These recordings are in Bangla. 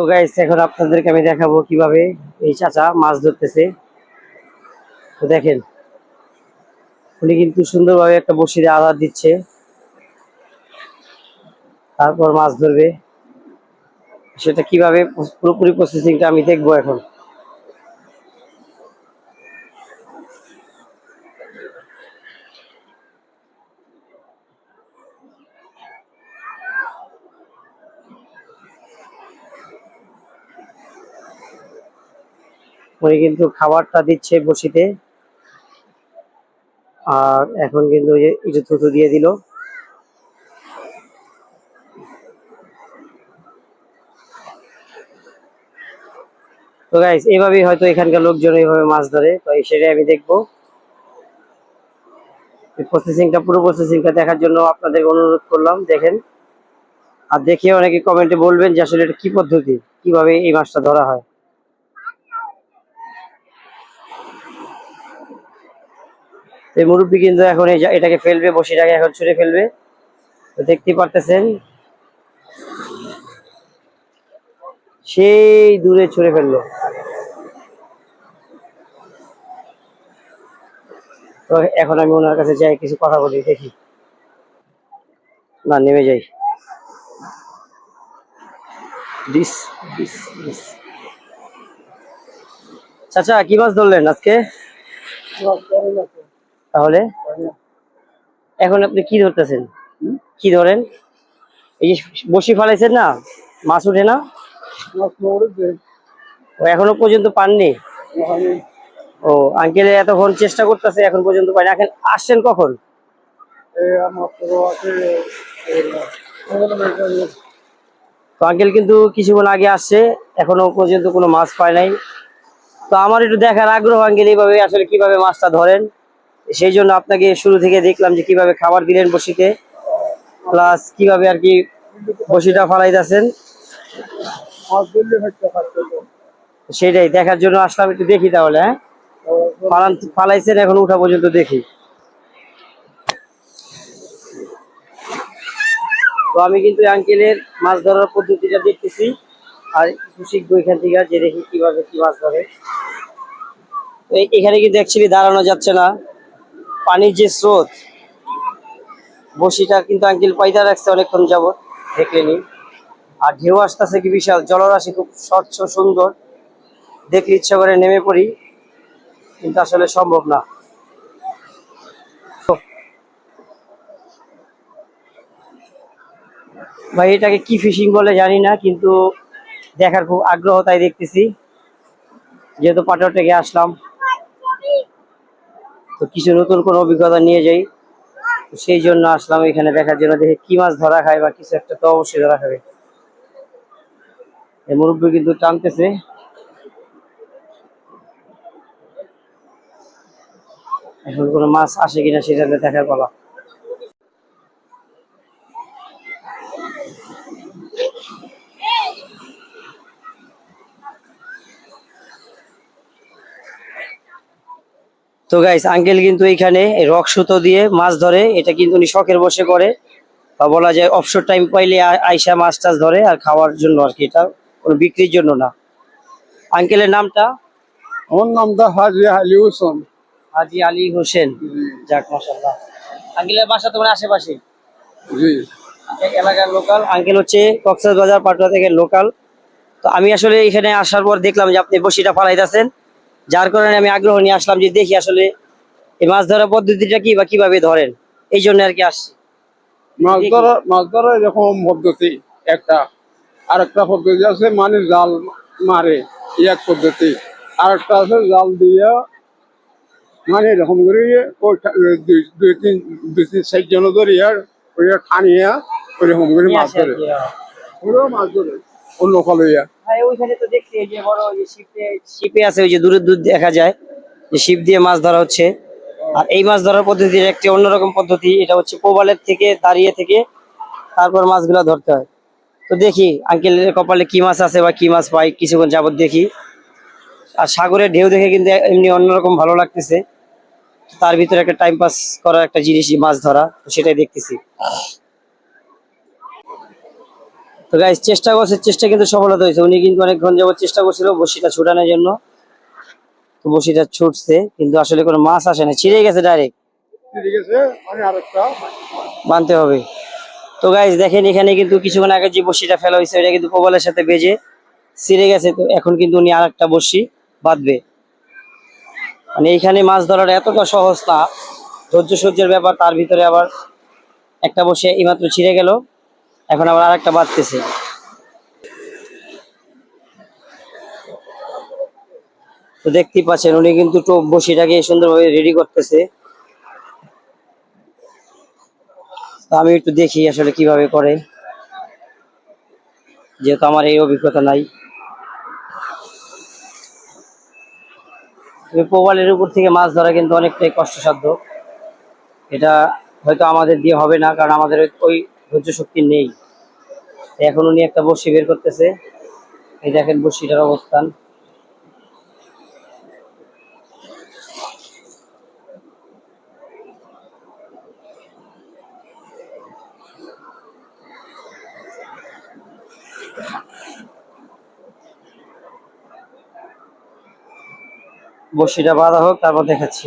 তো গাইস এখন আপনাদেরকে আমি দেখাবো কীভাবে এই চাচা মাছ ধরতেছে। তো দেখেন, উনি কিন্তু সুন্দরভাবে একটা বসিরে আধার দিচ্ছে। তারপর মাছ ধরবে। সেটা কীভাবে, পুরোপুরি প্রসেসিংটা আমি দেখব এখন। উনি কিন্তু খাবারটা দিচ্ছে বসিতে। আর এখন কিন্তু ওই যে ইটু থুতু দিয়ে দিল। তো গাইস এইভাবেই হয়তো এখানকার লোকজন এইভাবে মাছ ধরে, তো সেটাই আমি দেখব। প্রসেসিংটা পুরো প্রসেসিংটা দেখার জন্য আপনাদের অনুরোধ করলাম, দেখেন। আর দেখে অনেকে কমেন্টে বলবেন যে আসলে এটা কি পদ্ধতি? কীভাবে এই মাছটা ধরা হয়? এই মুরব্বী কিন্তু এখন এটাকে ফেলবে, বসিটাকে এখন ছুঁড়ে ফেলবে। তো দেখতে পারতেছেন। সেই দূরে ছুঁড়ে ফেলল। তো এখন আমি ওনার কাছে যাই, কিছু কথা বলি, দেখি। না, নেমে যাই। চাচা, কি মাছ ধরলেন আজকে? তাহলে এখন আপনি কি ধরতেছেন কি ধরেন এই যে বসি ফেলাইছেন না মাছ উঠে না ও এখনও পর্যন্ত পাননি ও আঙ্কেল এতক্ষণ চেষ্টা করতেছে এখন পর্যন্ত পাইনি এখন আসছেন কখন তো আঙ্কেল কিন্তু কিছুক্ষণ আগে আসছে এখনও পর্যন্ত কোনো মাছ পায় নাই তো আমার একটু দেখার আগ্রহ আঙ্কেল এইভাবে আসলে কীভাবে মাছটা ধরেন সেই জন্য আপনাকে শুরু থেকে দেখলাম যে কীভাবে খাবার দিলেন বসিতে প্লাস কীভাবে আর কি বসিটা ফালাইতেছেন। সেটাই, দেখার জন্য আসলাম, একটু দেখি তাহলে হ্যাঁ? ফালাইছেন, এখন উঠা পর্যন্ত দেখি। তো আমি কিন্তু আঙ্কেলের মাছ ধরার পদ্ধতিটা দেখতেছি, আর কিছু শিখব এখান থেকে, যে দেখি কীভাবে কি মাছ ধরে। এখানে কিন্তু অ্যাকচুয়ালি দাঁড়ানো যাচ্ছে না। পানির যে স্রোত বসিটা কিন্তু আঙ্কেল পাইতা রাখছে অনেকক্ষণ যাবত দেখলেনি। আর ঢেউ আসতেছে কি বিশাল, জলরাশি খুব স্বচ্ছ, সুন্দর। দেখলে ইচ্ছা করে নেমে পড়ি, কিন্তু আসলে সম্ভব না। ভাই, এটাকে কি ফিশিং বলে জানি না, কিন্তু দেখার খুব আগ্রহ তাই দেখতেছি। যেহেতু পাটর থেকে আসলাম কিছু নতুন কোনো অভিজ্ঞতা নিয়ে যাই। সেই জন্য আসলাম এখানে দেখার জন্য, দেখে কি মাছ ধরা খায় বা কিছু একটা তো অবশ্যই ধরা খাবে। মুরব্বী কিন্তু টানতেছে। এখন কোনো মাছ আসে কিনা সেটা দেখার পালা। তো গাইস আঙ্কেল কিন্তু এইখানে রক সুতো দিয়ে মাছ ধরে এটা কিন্তু উনি শখের বসে করে। বা বলা যায় অবসর টাইম পাইলে আইসা মাছ টাছ ধরে আর খাওয়ার জন্য আর কি এটা কোনো বিক্রির জন্য না। আঙ্কেলের নামটা? আমার নামটা হাজি আলী হোসেন। হাজি আলী হোসেন। যাক মাসাল্লাহ আঙ্কেলের বাসা তোমার আশেপাশে? জি। এলাকার লোকাল আঙ্কেল হচ্ছে কক্সবাজার পাটুয়া থেকে লোকাল তো আমি আসলে এখানে আসার পর দেখলাম যে আপনি বসিটা ফালাইতেছেন। যার কারণে আমি আগ্রহ নিয়ে আসলাম যে দেখি আসলে এই মাছ ধরার পদ্ধতিটা কি বা কীভাবে ধরেন? এই জন্য আর কি আসছি। মাছ ধরা মাছ ধরা এরকম পদ্ধতি একটা। আর একটা পদ্ধতি আছে মানে জাল মারে এক পদ্ধতি। আর একটা আছে জাল দিয়ে মানে এরকম করে ওই দুই তিন দুই তিন সাইড জন ধরে আর ওই টানিয়া ওইরকম করে মাছ ধরে। হ্যাঁ। ওরাও মাছ ধরে। অন্য শিপে আছে ওই যে দূরে দেখা যায়, যে দিয়ে মাছ ধরা হচ্ছে। আর এই মাছ ধরার পদ্ধতির একটি পদ্ধতি, এটা হচ্ছে থেকে, দাঁড়িয়ে থেকে তারপর মাছগুলো ধরতে হয়। তো দেখি, আঙ্কেলের কপালে কি মাছ আছে বা কি মাছ পাই, কিছুক্ষণ যাবত দেখি। আর সাগরের ঢেউ দেখে কিন্তু এমনি অন্যরকম ভালো লাগতেছে। তার ভিতরে একটা টাইম পাস করার একটা জিনিস মাছ ধরা সেটাই দেখতেছি। তো গাইজ চেষ্টা করছে চেষ্টা কিন্তু সফলতা হয়েছে। উনি কিন্তু অনেকক্ষণ যাবত চেষ্টা করছিল বসিটা ছুটানোর জন্য। তো বসিটা ছুটছে কিন্তু আসলে কোনো মাছ আসে না। ছিঁড়ে গেছে ডাইরেক্ট আরেকটা। বানতে হবে। তো গাইজ দেখেন এখানে কিন্তু কিছুক্ষণ আগে যে বসিটা ফেলা হয়েছে এটা কিন্তু প্রবালের সাথে বেজে ছিঁড়ে গেছে। তো এখন কিন্তু উনি আর একটা বসি বাঁধবে। মানে এইখানে মাছ ধরাটা এতটা সহজ না। ধৈর্য সহ্যের ব্যাপার তার ভিতরে আবার একটা বসে এইমাত্র ছিঁড়ে গেল। এখন আবার আর একটা বাঁধতেছে তো দেখতেই পাচ্ছেন, উনি কিন্তু টোপ বসিটাকে সুন্দরভাবে রেডি করতেছে। আমি একটু দেখি আসলে কীভাবে করে। যেহেতু আমার এই অভিজ্ঞতা নাই। তবে পোবালের উপর থেকে মাছ ধরা কিন্তু অনেকটাই কষ্টসাধ্য। এটা হয়তো আমাদের দিয়ে হবে না, কারণ আমাদের ওই ধৈর্য শক্তি নেই। এখন উনি একটা বড়শি বের করতেছে। এই দেখেন বড়শিটার অবস্থান। বড়শিটা বাঁধা হোক, তারপর দেখাচ্ছি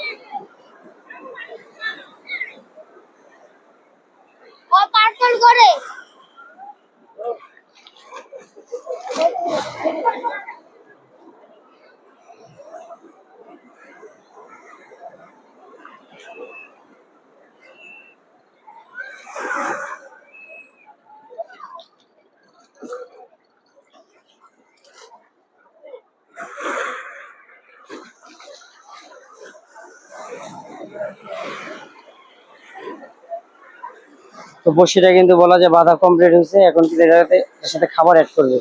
তো বড়শিটা কিন্তু বলা যায় বাঁধা কমপ্লিট হয়েছে। এখন কিন্তু এটাতে সাথে খাবার অ্যাড করবে।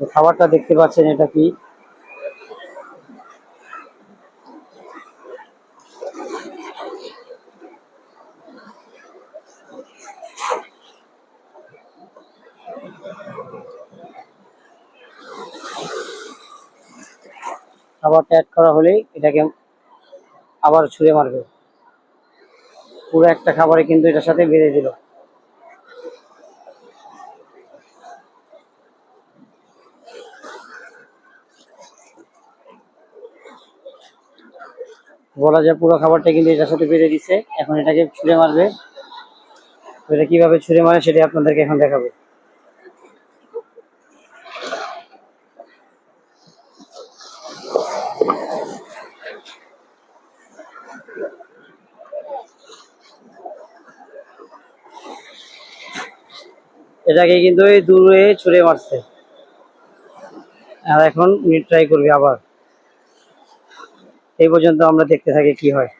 তো খাবারটা দেখতে পাচ্ছেন এটা কি? খাবারটা অ্যাড করা হলেই এটাকে আবার ছুঁড়ে মারবে। পুরো একটা খাবারে কিন্তু এটার সাথে বেঁধে দিল। বলা যায় পুরো খাবারটা কিন্তু এটার সাথে বেঁধে দিছে। এখন এটাকে ছুঁড়ে মারবে। এটা কীভাবে ছুঁড়ে মারে সেটাই আপনাদেরকে এখন দেখাবো। এটাকে কিন্তু এই দূরে ছুঁড়ে মারছে। আর এখন উনি ট্রাই করবে আবার। এই পর্যন্ত আমরা দেখতে থাকি কি হয়।